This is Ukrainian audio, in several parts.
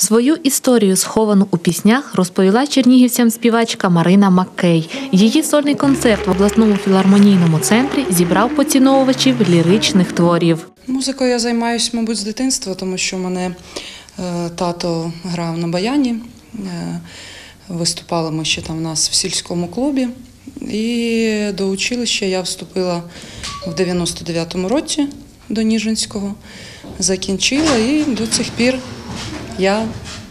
Свою історію, сховану у піснях, розповіла чернігівцям співачка Марина Маккей. Її сольний концерт в обласному філармонійному центрі зібрав поціновувачів ліричних творів. Музикою я займаюся, мабуть, з дитинства, тому що в мене е, тато грав на баяні. Е, Виступали ми ще там у нас в сільському клубі. І до училища я вступила в 99-му році до Ніжинського, закінчила і до цих пір я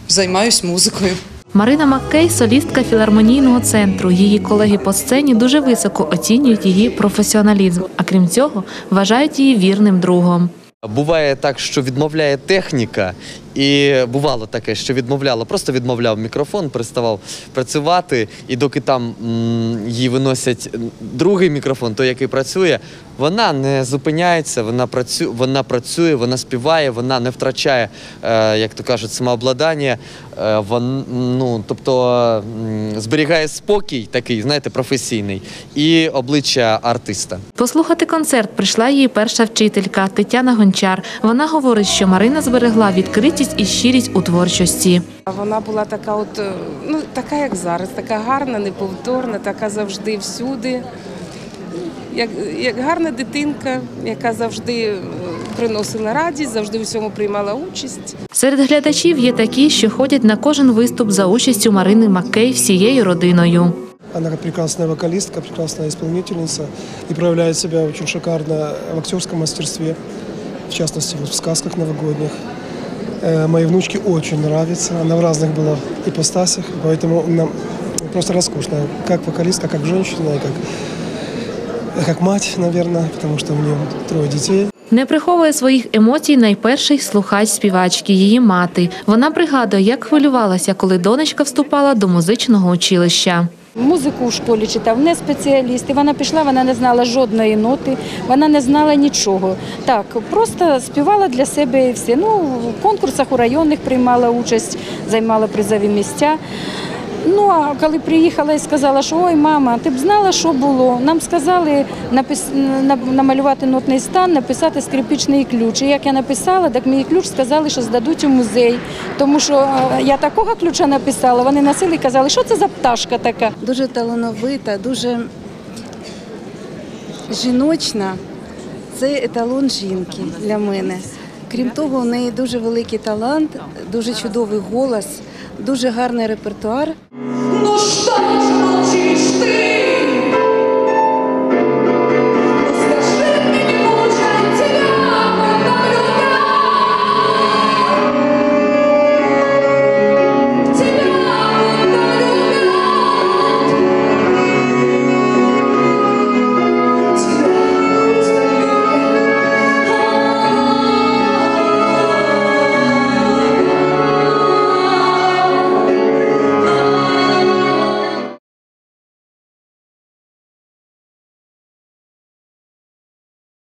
займаюся музикою. Марина Маккей солістка філармонійного центру. Її колеги по сцені дуже високо оцінюють її професіоналізм, а крім цього, вважають її вірним другом. Буває так, що відмовляє техніка, і бувало таке, що відмовляло, просто відмовляв мікрофон, переставав працювати, і доки там м, їй виносять другий мікрофон, той, який працює, вона не зупиняється, вона працює, вона працює, вона співає, вона не втрачає, е, як то кажуть, самообладання. Е, вон, ну, тобто м, зберігає спокій такий, знаєте, професійний, і обличчя артиста. Послухати концерт прийшла її перша вчителька Тетяна Гончар. Вона говорить, що Марина зберегла відкритість і щирість у творчості. Вона була така, от е, ну така як зараз, така гарна, неповторна, така завжди всюди. Як, як гарна дитинка, яка завжди е, приносила радість, завжди у всьому приймала участь. Серед глядачів є такі, що ходять на кожен виступ за участю Марини Маккей всією родиною. Она как прекрасная вокалистка, прекрасная исполнительница и проявляет себя очень шикарно в актерском мастерстве, в частности вот в сказках новогодних. Э, Моей внучке очень нравится, она в разных была ипостасях, поэтому нам просто роскошная, как вокалистка, как женщина, и как, как мать, наверное, потому что у нее трое детей. Не приховує своїх емоцій найперший слухач співачки, її мати. Вона пригадує, як хвилювалася, коли донечка вступала до музичного училища. Музику в школі читав не спеціаліст. І вона пішла, вона не знала жодної ноти, вона не знала нічого. Так, просто співала для себе і все. Ну, в конкурсах у районних приймала участь, займала призові місця. Ну, а коли приїхала і сказала, що ой, мама, ти б знала, що було. Нам сказали напис... намалювати нотний стан, написати скрипічний ключ. І як я написала, так мій ключ сказали, що здадуть у музей. Тому що е, я такого ключа написала, вони носили і казали, що це за пташка така. дуже талановита, дуже жіночна. Це еталон жінки для мене. Крім того, у неї дуже великий талант, дуже чудовий голос, дуже гарний репертуар. Ну что ж молчиш ты?